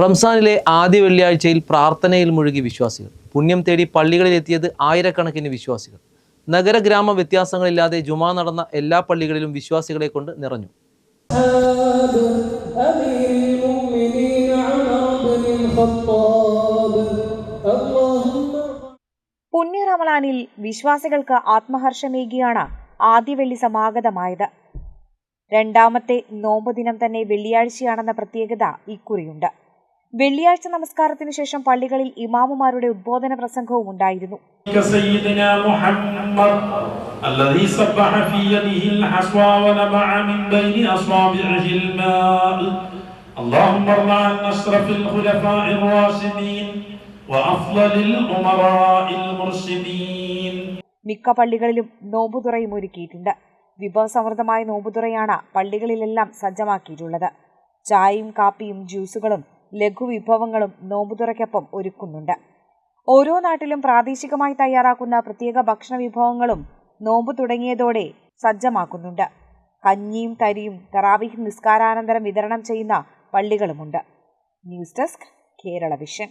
റംസാനിലെ ആദ്യ വെള്ളിയാഴ്ചയിൽ പ്രാർത്ഥനയിൽ മുഴുകി വിശ്വാസികൾ. പുണ്യം തേടി പള്ളികളിലെത്തിയത് ആയിരക്കണക്കിന് വിശ്വാസികൾ. നഗര ഗ്രാമ വ്യത്യാസങ്ങളില്ലാതെ ജുമാ നടന്ന എല്ലാ പള്ളികളിലും വിശ്വാസികളെ കൊണ്ട് നിറഞ്ഞു. പുണ്യ റമലാനിൽ വിശ്വാസികൾക്ക് ആത്മഹർഷമേകിയാണ് ആദ്യ വെള്ളി സമാഗതമായത്. രണ്ടാമത്തെ നോമ്പ് ദിനം തന്നെ വെള്ളിയാഴ്ചയാണെന്ന പ്രത്യേകത ഇക്കുറിയുണ്ട്. വെള്ളിയാഴ്ച നമസ്കാരത്തിനു ശേഷം പള്ളികളിൽ ഇമാമുമാരുടെ ഉദ്ബോധന പ്രസംഗവും ഉണ്ടായിരുന്നു سيدنا محمد الذي سبح في يده الحصى ونبع من بين أصابعه الماء اللهم ارض عن أشرف الخلفاء الراشدين وأفضل الأمراء المرشدين മിക്ക പള്ളികളിലും നോമ്പുതുറയും ഒരുക്കിയിട്ടുണ്ട് വിഭവസമൃദ്ധമായ നോമ്പുതുറയാണ് പള്ളികളിലെല്ലാം സജ്ജമാക്കിയിട്ടുള്ളത് ചായയും കാപ്പിയും ജ്യൂസുകളും ലഘുവിഭവങ്ങളും നോമ്പുതുറയ്ക്കൊപ്പം ഒരുക്കുന്നുണ്ട്. ഓരോ നാട്ടിലും പ്രാദേശികമായി തയ്യാറാക്കുന്ന പ്രത്യേക ഭക്ഷണ വിഭവങ്ങളും നോമ്പ് തുടങ്ങിയതോടെ സജ്ജമാക്കുന്നുണ്ട്. കഞ്ഞിയും തരിയും തറാവിഹ് നിസ്കാരാനന്തരം വിതരണം ചെയ്യുന്ന പള്ളികളുമുണ്ട്. News desk Kerala Vision.